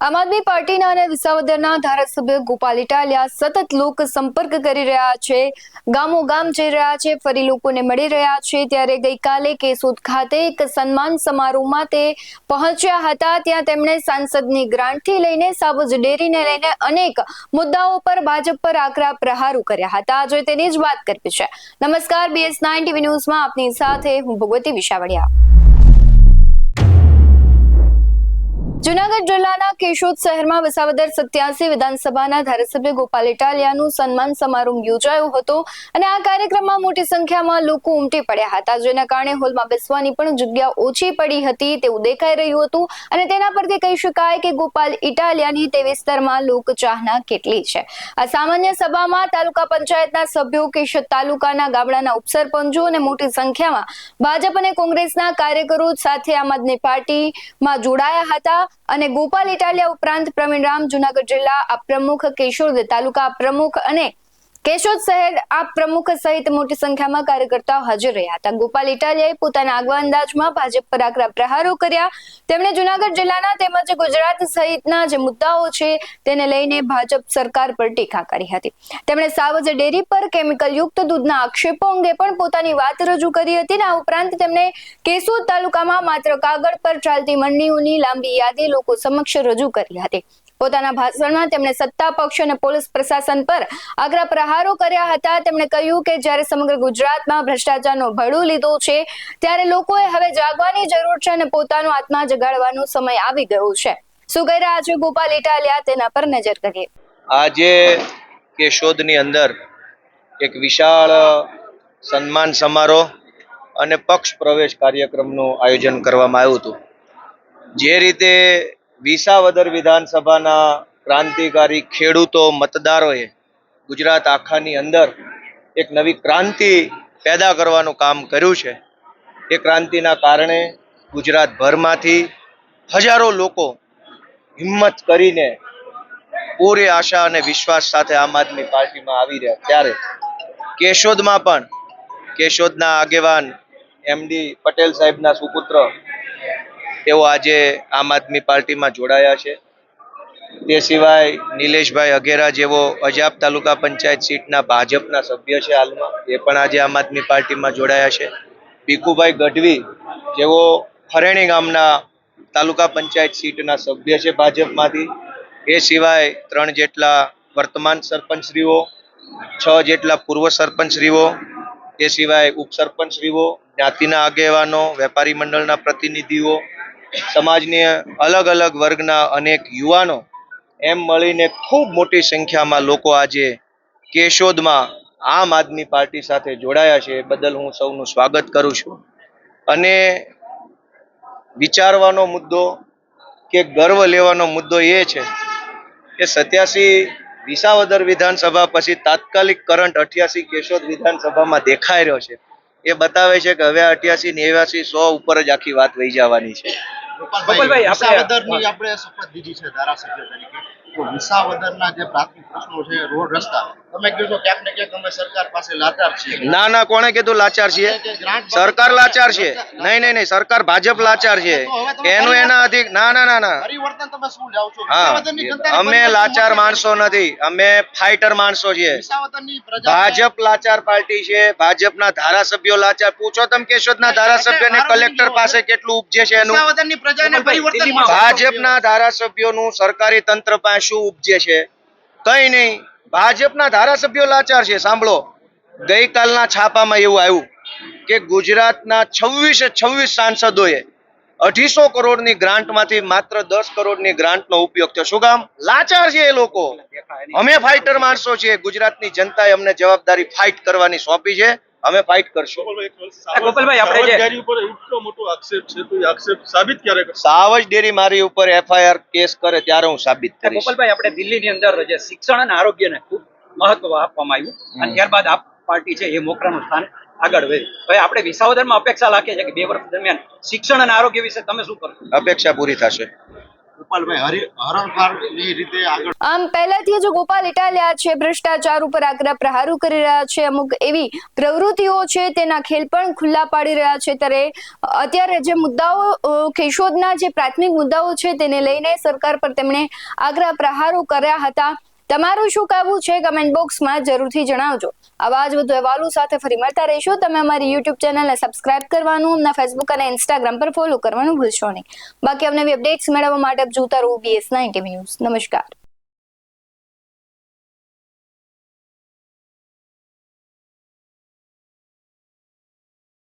આમ આદમી પાર્ટીના અને વિસાવદરના ધારાસભ્ય ગોપાલ ઇટાલિયા સતત લોક સંપર્ક કરી રહ્યા છે. ગામો ગામ જઈ રહ્યા છે. ફરી લોકોને મળી રહ્યા છે. ત્યારે ગઈકાલે કેશોદ ખાતે એક સન્માન સમારોહમાં તે પહોંચ્યા હતા. ત્યાં તેમણે સાંસદની ગ્રાન્ટથી લઈને સાબુજ ડેરીને લઈને અનેક મુદ્દાઓ પર ભાજપ પર આકરા પ્રહારો કર્યા હતા. આજે તેની જ વાત કરવી છે. નમસ્કાર બીએસ નાઇન ટીવી ન્યૂઝમાં આપની સાથે હું ભગવતી વિશાવડિયા. જુનાગઢ જિલ્લાના કેશોદ શહેરમાં વિસાવદર સત્યાસી વિધાનસભાના ધારાસભ્ય ગોપાલ ઇટાલિયાનું સન્માન સમારંભ યોજાયો હતો અને આ કાર્યક્રમમાં મોટી સંખ્યામાં લોકો ઉમટી પડ્યા હતા, જેના કારણે હોલમાં બેસવાની પણ જગ્યા ઓછી પડી હતી તેવું દેખાઈ રહ્યું હતું અને તેના પરથી કહી શકાય કે ગોપાલ ઇટાલિયાની તે વિસ્તારમાં લોકચાહના કેટલી છે. આ સામાન્ય સભામાં તાલુકા પંચાયતના સભ્યો, કેશોદ તાલુકાના ગામડાના ઉપસરપંચો અને મોટી સંખ્યામાં ભાજપ અને કોંગ્રેસના કાર્યકરો સાથે આમ આદમી પાર્ટીમાં જોડાયા હતા. અને ગોપાલ ઇટાલિયા ઉપરાંત પ્રવીણ રામ જુનાગઢ જિલ્લા પ્રમુખ કેશોદ તાલુકા પ્રમુખ અને કેશોદ શહેર આ પ્રમુખ સહિત મોટી સંખ્યામાં કાર્યકર્તાઓ હાજર રહ્યા હતા. ગોપાલ ઇટાલિયાએ પોતાના આગવા અંદાજમાં ભાજપ પર આકરા પ્રહારો કર્યા. તેમણે જુનાગઢ જિલ્લાના તેમજ ગુજરાત સહિતના જે મુદ્દાઓ છે તેને લઈને ભાજપ સરકાર પર ટીકા કરી હતી. તેમણે સાવજ ડેરી પર કેમિકલ યુક્ત દૂધના આક્ષેપો અંગે પણ પોતાની વાત રજૂ કરી હતી અને આ ઉપરાંત તેમણે કેશોદ તાલુકામાં માત્ર કાગળ પર ચાલતી મંડીઓની લાંબી યાદી લોકો સમક્ષ રજૂ કરી હતી. પોતાના ભાષણમાં તેમણે સત્તા પક્ષ અને પોલીસ પ્રશાસન પર આગ્રહ પ્રહારો કર્યા હતા. તેમણે કહ્યું કે જ્યારે સમગ્ર ગુજરાતમાં ભ્રષ્ટાચારનો ભડું લીધો છે, ત્યારે લોકોએ હવે જાગવાની જરૂર છે અને પોતાનો આત્મા જગાડવાનો સમય આવી ગયો છે. શું કહી રહ્યા છે ગોપાલ ઇટાલિયા? તેના પર નજર કરીએ. આજે કેશોદની અંદર એક વિશાળ સન્માન સમારોહ અને પક્ષ પ્રવેશ કાર્યક્રમનું આયોજન કરવામાં આવ્યું હતું. જે રીતે વિસાવદર વિધાનસભાના ક્રાંતિકારી ખેડૂતો મતદારોએ ગુજરાત આખાની અંદર એક નવી ક્રાંતિ પેદા કરવાનું કામ કર્યું છે. એ ક્રાંતિના કારણે ગુજરાતભરમાંથી હજારો લોકો હિંમત કરીને પૂરી આશા અને વિશ્વાસ સાથે આમ આદમી પાર્ટીમાં આવી રહ્યા. ત્યારે કેશોદમાં પણ, કેશોદના આગેવાન એમડી પટેલ સાહેબના સુપુત્ર તેઓ આજે આમ આદમી પાર્ટીમાં જોડાયા છે. તે સિવાય નિલેશભાઈ અઘેરા જેવો અજાબ તાલુકા પંચાયત સીટના ભાજપના સભ્ય છે હાલમાં. એ પણ આજે આમ આદમી પાર્ટીમાં જોડાયા છે. ભીખુભાઈ ગઢવી જેઓ ફરેણી ગામના તાલુકા પંચાયત સીટના સભ્ય છે ભાજપમાંથી. એ સિવાય ત્રણ જેટલા વર્તમાન સરપંચશ્રીઓ, છ જેટલા પૂર્વ સરપંચશ્રીઓ, એ સિવાય ઉપસરપંચશ્રીઓ, જ્ઞાતિના આગેવાનો, વેપારી મંડળના પ્રતિનિધિઓ સમાજની અલગ અલગ વર્ગના અનેક યુવાનો એમ મળીને ખૂબ મોટી સંખ્યામાં લોકો આજે કેશોદમાં આમ આદમી પાર્ટી સાથે જોડાયા છે. એ બદલ હું સૌનું સ્વાગત કરું છું. અને વિચારવાનો મુદ્દો કે ગર્વ લેવાનો મુદ્દો એ છે કે સત્યાસી વિસાવદર વિધાનસભા પછી તાત્કાલિક કરંટ અઠ્યાસી કેશોદ વિધાનસભામાં દેખાઈ રહ્યો છે. એ બતાવે છે કે હવે અઠ્યાસી નેવ્યાસી સો ઉપર જ આખી વાત વહી જવાની છે. ગોપાલભાઈ, આપણે- શપથ દીધી છે ધારાસભ્ય તરીકે. તો વિસાવદરના જે પ્રાથમિક પ્રશ્નો છે રોડ રસ્તા તમે કીધું ક્યાંક ને ક્યાંક અમે સરકાર પાસે લાચાર છીએ. ના ના કોણે કીધું લાચાર છીએ? સરકાર લાચાર છે. નહીં નહીં નહીં સરકાર ભાજપ લાચાર છે. એનું એના અધિક ના ના ના ના. પરિવર્તન તમે શું લાવો છો? હા અમે લાચાર માણસો નથી. અમે ફાઇટર માણસો છીએ. ભાજપ લાચાર પાર્ટી છે. ભાજપના ધારાસભ્યો લાચાર પૂછો તમે કેશોદના ધારાસભ્યને કલેક્ટર પાસે કેટલું ઉપજે છે એનું? ભાજપના ધારાસભ્યોનું સરકારી તંત્ર પાસે શું ઉપજે છે. કઈ નહીં, ભાજપના ધારાસભ્યો લાચાર છે, સાંભળો. ગઈકાલના છાપામાં એવું આવ્યું કે ગુજરાતના છવ્વીસે છવ્વીસ સાંસદોએ અઢીસો કરોડની ગ્રાન્ટમાંથી માત્ર દસ કરોડની ગ્રાન્ટનો ઉપયોગ થયો. શું કામ? લાચાર છે એ લોકો. અમે ફાઇટર માણસો છીએ. ગુજરાતની જનતાએ અમને જવાબદારી ફાઇટ કરવાની સોંપી છે. અમે ફાઇટ કરશું. ગોપાલભાઈ, આપણે જે- ઉપર એટલો મોટો આક્ષેપ છે તો એ આક્ષેપ સાબિત ક્યારે કરશે? સાવજ ડેરી મારી ઉપર એફઆઈઆર કેસ કરે ત્યારે હું સાબિત કરીશ. ગોપાલભાઈ આપણે દિલ્હીની અંદર જે શિક્ષણ અને આરોગ્યને ખૂબ મહત્વ આપવામાં આવ્યું અને ત્યારબાદ આપ પાર્ટી છે એ મોકરાનું સ્થાન આગળ વધ્યું. હવે આપણે વિસાવદરમાં અપેક્ષા રાખીએ છીએ કે બે વર્ષ દરમિયાન શિક્ષણ અને આરોગ્ય વિશે તમે શું કરો? અપેક્ષા પૂરી થશે. આમ પહેલાથી જ ગોપાલ ઇટાલિયા છે, ભ્રષ્ટાચાર ઉપર આગ્રહ પ્રહારો કરી રહ્યા છે, અમુક એવી પ્રવૃત્તિઓ છે, તેના ખેલ પણ ખુલ્લા પાડી રહ્યા છે. ત્યારે અત્યારે જે મુદ્દાઓ કેશોદના જે પ્રાથમિક મુદ્દાઓ છે, તેને લઈને સરકાર પર તેમણે આગ્રહ પ્રહારો કર્યા હતા. તમારું શું કહેવું છે કમેન્ટ બોક્સમાં જરૂરથી જણાવજો. આવા જ વધુ અહેવાલો સાથે ફરી મળતા રહીશું. તમે અમારી યુટ્યુબ ચેનલને સબસ્ક્રાઇબ કરવાનું, અમને ફેસબુક અને ઇન્સ્ટાગ્રામ પર ફોલો કરવાનું ભૂલશો નહીં. બાકી અમને અપડેટ્સ મેળવવા માટે જોતા રહો બીએસ નાઇન્ટી ન્યૂઝ નમસ્કાર.